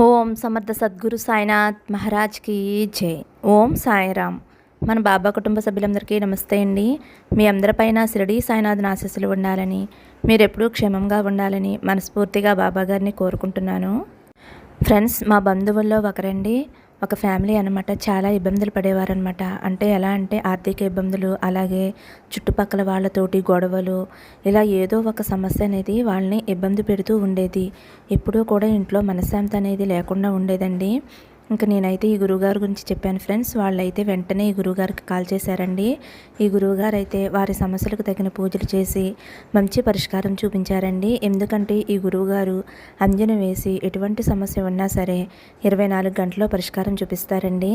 ఓం సమర్థ సద్గురు సాయినాథ్ మహారాజ్కి జై. ఓం సాయిరామ్. మన బాబా కుటుంబ సభ్యులందరికీ నమస్తే అండి. మీ అందరిపైన శిరడి సాయినాథ్ ఆశీస్సులు ఉండాలని మీరెప్పుడూ క్షేమంగా ఉండాలని మనస్ఫూర్తిగా బాబా గారిని కోరుకుంటున్నాను. ఫ్రెండ్స్ మా బంధువుల్లో ఒకరండి. ఒక ఫ్యామిలీ అనమాట చాలా ఇబ్బందులు పడేవారనమాట అంటే ఎలా అంటే ఆర్థిక ఇబ్బందులు అలాగే చుట్టుపక్కల వాళ్ళతోటి గొడవలు ఇలా ఏదో ఒక సమస్య అనేది వాళ్ళని ఇబ్బంది పెడుతూ ఉండేది. ఎప్పుడూ కూడా ఇంట్లో మనశ్శాంతి అనేది లేకుండా ఉండేదండి. ఇంకా నేనైతే ఈ గురువుగారి గురించి చెప్పాను ఫ్రెండ్స్. వాళ్ళైతే వెంటనే ఈ గురువుగారికి కాల్ చేశారండి. ఈ గురువుగారు అయితే వారి సమస్యలకు తగిన పూజలు చేసి మంచి పరిష్కారం చూపించారండి. ఎందుకంటే ఈ గురువుగారు అంజన వేసి ఎటువంటి సమస్య ఉన్నా సరే ఇరవై నాలుగు గంటల్లో పరిష్కారం చూపిస్తారండి.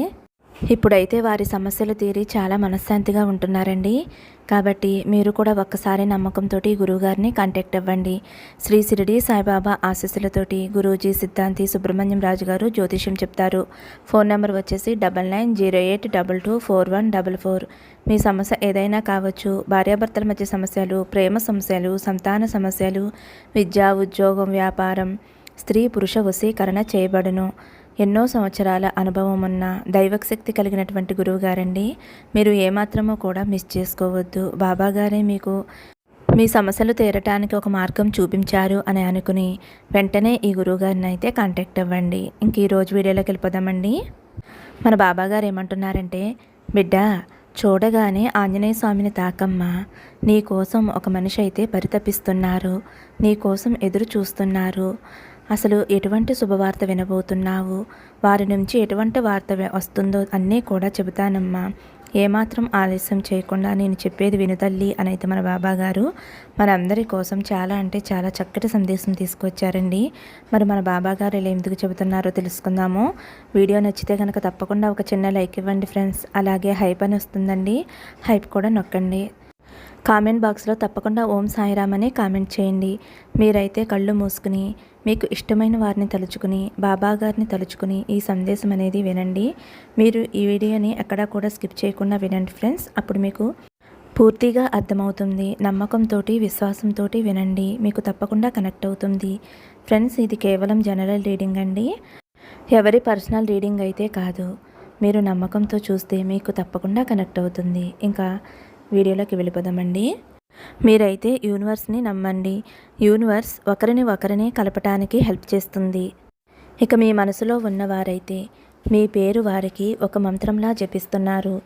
ఇప్పుడైతే వారి సమస్యలు తీరి చాలా మనశ్శాంతిగా ఉంటున్నారండి. కాబట్టి మీరు కూడా ఒక్కసారి నమ్మకంతో గురువుగారిని కాంటాక్ట్ అవ్వండి. శ్రీ సిరిడి సాయిబాబా ఆశీస్సులతోటి గురూజీ సిద్ధాంతి సుబ్రహ్మణ్యం రాజు గారు జ్యోతిష్యం చెప్తారు. ఫోన్ నెంబర్ వచ్చేసి double nine zero eight double two four one double four. మీ సమస్య ఏదైనా కావచ్చు భార్యాభర్తల మధ్య సమస్యలు ప్రేమ సమస్యలు సంతాన సమస్యలు విద్య ఉద్యోగం వ్యాపారం స్త్రీ పురుష వశీకరణ చేయబడును. ఎన్నో సంవత్సరాల అనుభవం ఉన్న దైవశక్తి కలిగినటువంటి గురువు గారండి మీరు ఏమాత్రమో కూడా మిస్ చేసుకోవద్దు. బాబా గారే మీకు మీ సమస్యలు తీరటానికి ఒక మార్గం చూపించారు అని అనుకుని వెంటనే ఈ గురువుగారిని అయితే కాంటాక్ట్ అవ్వండి. ఇంక ఈరోజు వీడియోలోకి వెళ్ళిపోదామండి. మన బాబా గారు ఏమంటున్నారంటే బిడ్డ చూడగానే ఆంజనేయ స్వామిని తాకమ్మ. నీ కోసం ఒక మనిషి అయితే పరితపిస్తున్నారు. నీ కోసం ఎదురు చూస్తున్నారు. అసలు ఎటువంటి శుభవార్త వినబోతున్నావు? వారి నుంచి ఎటువంటి వార్త వస్తుందో అన్నీ కూడా చెబుతానమ్మా. ఏమాత్రం ఆలస్యం చేయకుండా నేను చెప్పేది వినుతల్లి అని అయితే మన బాబా గారు మనందరి కోసం చాలా అంటే చాలా చక్కటి సందేశం తీసుకొచ్చారండి. మరి మన బాబా గారు ఇలా ఎందుకు చెబుతున్నారో తెలుసుకుందాము. వీడియో నచ్చితే కనుక తప్పకుండా ఒక చిన్న లైక్ ఇవ్వండి ఫ్రెండ్స్. అలాగే హైప్ అని వస్తుందండి. హైప్ కూడా నొక్కండి. కామెంట్ బాక్స్లో తప్పకుండా ఓం సాయిరామ్ అని కామెంట్ చేయండి. మీరైతే కళ్ళు మూసుకుని మీకు ఇష్టమైన వారిని తలుచుకుని బాబా గారిని తలుచుకుని ఈ సందేశం అనేది వినండి. మీరు ఈ వీడియోని ఎక్కడా కూడా స్కిప్ చేయకుండా వినండి ఫ్రెండ్స్. అప్పుడు మీకు పూర్తిగా అర్థమవుతుంది. నమ్మకంతో విశ్వాసంతో వినండి. మీకు తప్పకుండా కనెక్ట్ అవుతుంది. ఫ్రెండ్స్ ఇది కేవలం జనరల్ రీడింగ్ అండి. ఎవరి పర్సనల్ రీడింగ్ అయితే కాదు. మీరు నమ్మకంతో చూస్తే మీకు తప్పకుండా కనెక్ట్ అవుతుంది. ఇంకా వీడియోలోకి వెళ్ళిపోదామండి. మీరైతే యూనివర్స్ని నమ్మండి. యూనివర్స్ ఒకరిని ఒకరిని కలపటానికి హెల్ప్ చేస్తుంది. ఇక మీ మనసులో ఉన్నవారైతే మీ పేరు వారికి ఒక మంత్రంలా జపిస్తున్నారు.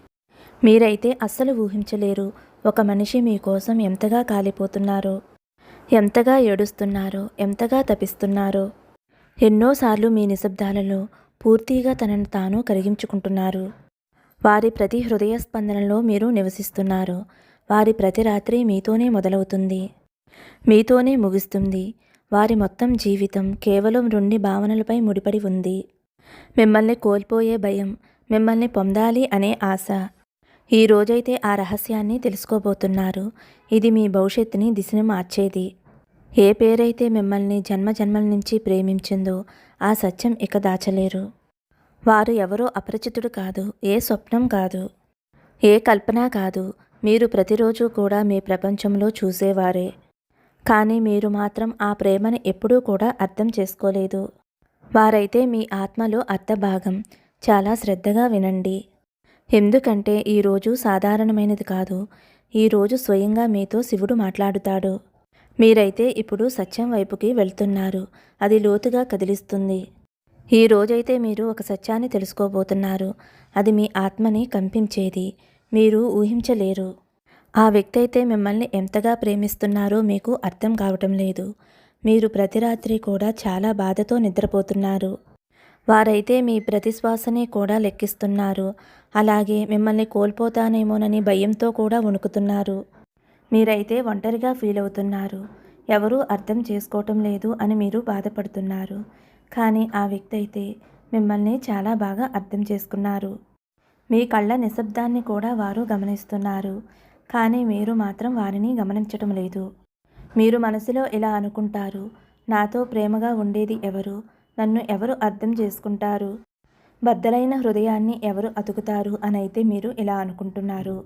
మీరైతే అస్సలు ఊహించలేరు ఒక మనిషి మీకోసం ఎంతగా కాలిపోతున్నారో ఎంతగా ఏడుస్తున్నారో ఎంతగా తపిస్తున్నారో. ఎన్నోసార్లు మీ నిశ్శబ్దాలలో పూర్తిగా తనను తాను కరిగించుకుంటున్నారు. వారి ప్రతి హృదయ స్పందనలో మీరు నివసిస్తున్నారు. వారి ప్రతి రాత్రి మీతోనే మొదలవుతుంది. మీతోనే ముగుస్తుంది. వారి మొత్తం జీవితం కేవలం రెండు భావనలపై ముడిపడి ఉంది. మిమ్మల్ని కోల్పోయే భయం మిమ్మల్ని పొందాలి అనే ఆశ. ఈ రోజైతే ఆ రహస్యాన్ని తెలుసుకోబోతున్నారు. ఇది మీ భవిష్యత్తుని దిశను మార్చేది. ఏ పేరైతే మిమ్మల్ని జన్మ జన్మల నుంచి ప్రేమించిందో ఆ సత్యం ఇక దాచలేరు. వారు ఎవరో అపరిచితుడు కాదు ఏ స్వప్నం కాదు ఏ కల్పన కాదు. మీరు ప్రతిరోజు కూడా మీ ప్రపంచంలో చూసేవారే. కానీ మీరు మాత్రం ఆ ప్రేమను ఎప్పుడూ కూడా అర్థం చేసుకోలేదు. వారైతే మీ ఆత్మలో అర్థభాగం. చాలా శ్రద్ధగా వినండి. ఎందుకంటే ఈరోజు సాధారణమైనది కాదు. ఈరోజు స్వయంగా మీతో శివుడు మాట్లాడుతాడు. మీరైతే ఇప్పుడు సత్యం వైపుకి వెళ్తున్నారు. అది లోతుగా కదిలిస్తుంది. ఈ రోజైతే మీరు ఒక సత్యాన్ని తెలుసుకోబోతున్నారు. అది మీ ఆత్మని కంపించేది. మీరు ఊహించలేరు. ఆ వ్యక్తి అయితే మిమ్మల్ని ఎంతగా ప్రేమిస్తున్నారో మీకు అర్థం కావటం లేదు. మీరు ప్రతి రాత్రి కూడా చాలా బాధతో నిద్రపోతున్నారు. వారైతే మీ ప్రతిశ్వాసని కూడా లెక్కిస్తున్నారు. అలాగే మిమ్మల్ని కోల్పోతానేమోనని భయంతో కూడా వణుకుతున్నారు. మీరైతే ఒంటరిగా ఫీల్ అవుతున్నారు ఎవరూ అర్థం చేసుకోవటం లేదు అని మీరు బాధపడుతున్నారు. కానీ ఆ వ్యక్తి అయితే మిమ్మల్ని చాలా బాగా అర్థం చేసుకున్నారు. మీ కళ్ళ నిశ్శబ్దాన్ని కూడా వారు గమనిస్తున్నారు. కానీ మీరు మాత్రం వారిని గమనించటం లేదు. మీరు మనసులో ఇలా అనుకుంటారు నాతో ప్రేమగా ఉండేది ఎవరు? నన్ను ఎవరు అర్థం చేసుకుంటారు? బద్దలైన హృదయాన్ని ఎవరు అతుకుతారు అని అయితే మీరు ఇలా అనుకుంటున్నారు.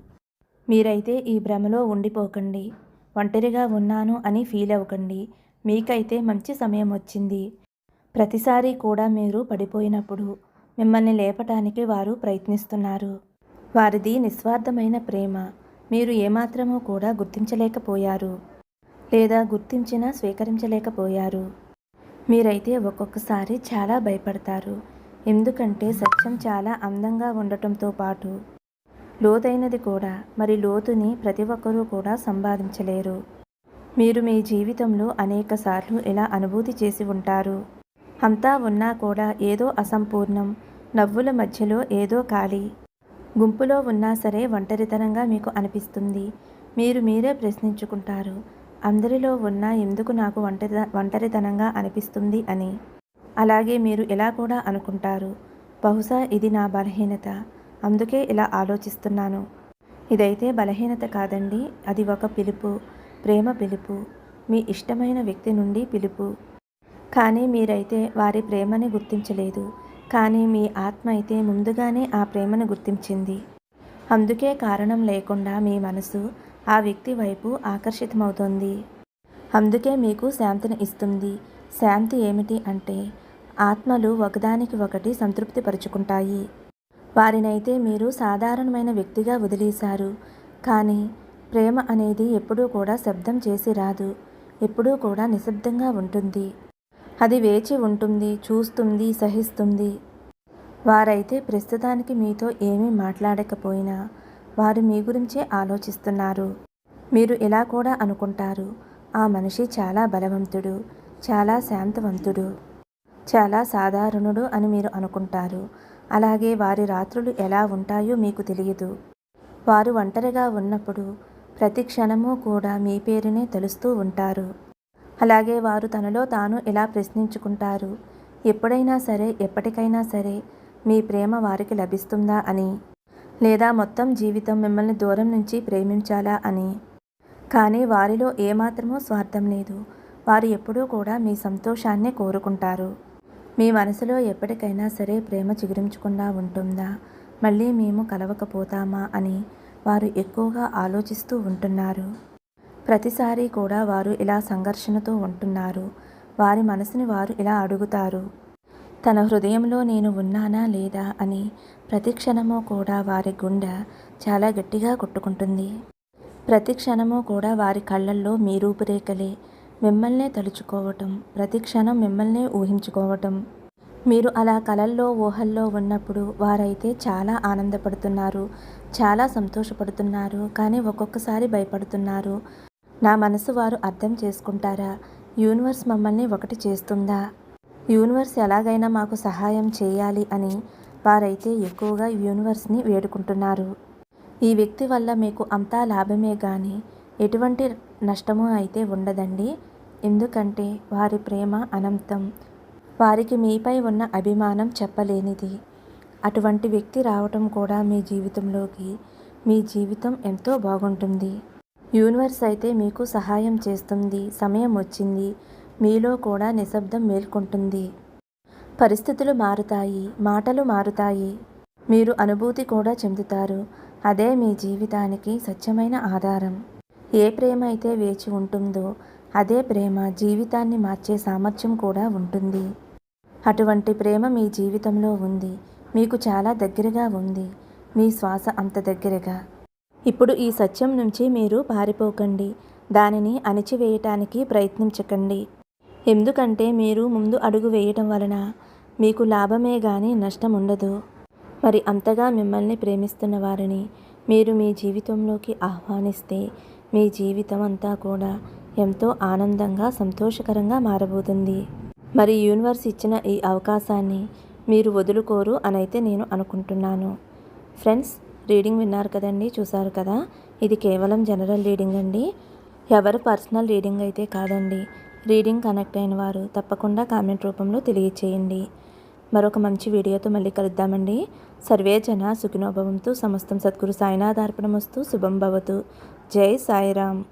మీరైతే ఈ భ్రమలో ఉండిపోకండి. ఒంటరిగా ఉన్నాను అని ఫీల్ అవ్వకండి మీకైతే మంచి సమయం వచ్చింది. ప్రతిసారి కూడా మీరు పడిపోయినప్పుడు మిమ్మల్ని లేపటానికి వారు ప్రయత్నిస్తున్నారు. వారిది నిస్వార్థమైన ప్రేమ. మీరు ఏమాత్రమూ కూడా గుర్తించలేకపోయారు. లేదా గుర్తించినా స్వీకరించలేకపోయారు. మీరైతే ఒక్కొక్కసారి చాలా భయపడతారు. ఎందుకంటే సత్యం చాలా అందంగా ఉండటంతో పాటు లోతైనది కూడా. మరి లోతుని ప్రతి ఒక్కరూ కూడా సంపాదించలేరు మీరు మీ జీవితంలో అనేకసార్లు ఇలా అనుభూతి చేసి ఉంటారు. అంతా ఉన్నా కూడా ఏదో అసంపూర్ణం. నవ్వుల మధ్యలో ఏదో ఖాళీ. గుంపులో ఉన్నా సరే ఒంటరితనంగా మీకు అనిపిస్తుంది. మీరు మీరే ప్రశ్నించుకుంటారు. అందరిలో ఉన్నా ఎందుకు నాకు ఒంటరి ఒంటరితనంగా అనిపిస్తుంది అని. అలాగే మీరు ఇలా కూడా అనుకుంటారు. బహుశా ఇది నా బలహీనత. అందుకే ఇలా ఆలోచిస్తున్నాను. ఇదైతే బలహీనత కాదండి. అది ఒక పిలుపు. ప్రేమ పిలుపు. మీ ఇష్టమైన వ్యక్తి నుండి పిలుపు. కానీ మీరైతే వారి ప్రేమని గుర్తించలేదు. కానీ మీ ఆత్మ అయితే ముందుగానే ఆ ప్రేమను గుర్తించింది. అందుకే కారణం లేకుండా మీ మనసు ఆ వ్యక్తి వైపు ఆకర్షితమవుతుంది. అందుకే మీకు శాంతిని ఇస్తుంది. శాంతి ఏమిటి అంటే ఆత్మలు ఒకదానికి ఒకటి సంతృప్తి పరుచుకుంటాయి. వారినైతే మీరు సాధారణమైన వ్యక్తిగా వదిలేశారు. కానీ ప్రేమ అనేది ఎప్పుడూ కూడా శబ్దం చేసి రాదు. ఎప్పుడూ కూడా నిశ్శబ్దంగా ఉంటుంది. అది వేచి ఉంటుంది చూస్తుంది సహిస్తుంది. వారైతే ప్రస్తుతానికి మీతో ఏమీ మాట్లాడకపోయినా వారు మీ గురించే ఆలోచిస్తున్నారు. మీరు ఇలా కూడా అనుకుంటారు. ఆ మనిషి చాలా బలవంతుడు చాలా శాంతవంతుడు చాలా సాధారణుడు అని మీరు అనుకుంటారు. అలాగే వారి రాత్రులు ఎలా ఉంటాయో మీకు తెలియదు. వారు ఒంటరిగా ఉన్నప్పుడు ప్రతి క్షణము కూడా మీ పేరునే తెలుస్తూ ఉంటారు. అలాగే వారు తనలో తాను ఇలా ప్రశ్నించుకుంటారు? ఎప్పుడైనా సరే ఎప్పటికైనా సరే మీ ప్రేమ వారికి లభిస్తుందా అని? లేదా మొత్తం జీవితం మిమ్మల్ని దూరం నుంచి ప్రేమించాలా అని? కానీ వారిలో ఏమాత్రమూ స్వార్థం లేదు. వారు ఎప్పుడూ కూడా మీ సంతోషాన్ని కోరుకుంటారు. మీ మనసులో ఎప్పటికైనా సరే ప్రేమ చిగురించకుండా ఉంటుందా? మళ్ళీ మేము కలవకపోతామా అని వారు ఎక్కువగా ఆలోచిస్తూ ఉంటున్నారు. ప్రతిసారి కూడా వారు ఇలా సంఘర్షణతో ఉంటున్నారు. వారి మనసుని వారు ఇలా అడుగుతారు. తన హృదయంలో నేను ఉన్నానా లేదా అని ప్రతి క్షణము కూడా వారి గుండె చాలా గట్టిగా కొట్టుకుంటుంది. ప్రతి క్షణము కూడా వారి కళ్ళల్లో మీ రూపురేఖలే. మిమ్మల్నే తలుచుకోవటం ప్రతి క్షణం మిమ్మల్నే ఊహించుకోవటం. మీరు అలా కలల్లో ఊహల్లో ఉన్నప్పుడు వారైతే చాలా ఆనందపడుతున్నారు చాలా సంతోషపడుతున్నారు కానీ ఒక్కొక్కసారి భయపడుతున్నారు. నా మనసు వారు అర్థం చేసుకుంటారా? యూనివర్స్ మమ్మల్ని ఒకటి చేస్తుందా? యూనివర్స్ ఎలాగైనా మాకు సహాయం చేయాలి అని వారైతే ఎక్కువగా యూనివర్స్ని వేడుకుంటున్నారు. ఈ వ్యక్తి వల్ల మీకు అంతా లాభమే కానీ ఎటువంటి నష్టము అయితే ఉండదండి. ఎందుకంటే వారి ప్రేమ అనంతం. వారికి మీపై ఉన్న అభిమానం చెప్పలేనిది. అటువంటి వ్యక్తి రావటం కూడా మీ జీవితంలోకి మీ జీవితం ఎంతో బాగుంటుంది. యూనివర్స్ అయితే మీకు సహాయం చేస్తుంది. సమయం వచ్చింది. మీలో కూడా నిశ్శబ్దం మేల్కొంటుంది. పరిస్థితులు మారుతాయి. మాటలు మారుతాయి. మీరు అనుభూతి కూడా చెందుతారు. అదే మీ జీవితానికి స్వచ్ఛమైన ఆధారం. ఏ ప్రేమ అయితే వేచి ఉంటుందో అదే ప్రేమ జీవితాన్ని మార్చే సామర్థ్యం కూడా ఉంటుంది. అటువంటి ప్రేమ మీ జీవితంలో ఉంది. మీకు చాలా దగ్గరగా ఉంది. మీ శ్వాస అంత దగ్గరగా. ఇప్పుడు ఈ సత్యం నుంచి మీరు పారిపోకండి. దానిని అణిచివేయటానికి ప్రయత్నించకండి. ఎందుకంటే మీరు ముందు అడుగు వేయటం వలన మీకు లాభమే కానీ నష్టం ఉండదు. మరి అంతగా మిమ్మల్ని ప్రేమిస్తున్న వారిని మీరు మీ జీవితంలోకి ఆహ్వానిస్తే మీ జీవితం అంతా కూడా ఎంతో ఆనందంగా సంతోషకరంగా మారబోతుంది. మరి యూనివర్స్ ఇచ్చిన ఈ అవకాశాన్ని మీరు వదులుకోరు అని అయితే నేను అనుకుంటున్నాను. ఫ్రెండ్స్ రీడింగ్ విన్నారు కదండి చూసారు కదా? ఇది కేవలం జనరల్ రీడింగ్ అండి. ఎవరు పర్సనల్ రీడింగ్ అయితే కాదండి. రీడింగ్ కనెక్ట్ అయిన వారు తప్పకుండా కామెంట్ రూపంలో తెలియచేయండి. మరొక మంచి వీడియోతో మళ్ళీ కలుద్దామండి. సర్వే జన సుఖినోభవంతో సమస్తం సద్గురు సాయినాథార్పణమస్తు శుభం భవతు. జై సాయిరామ్.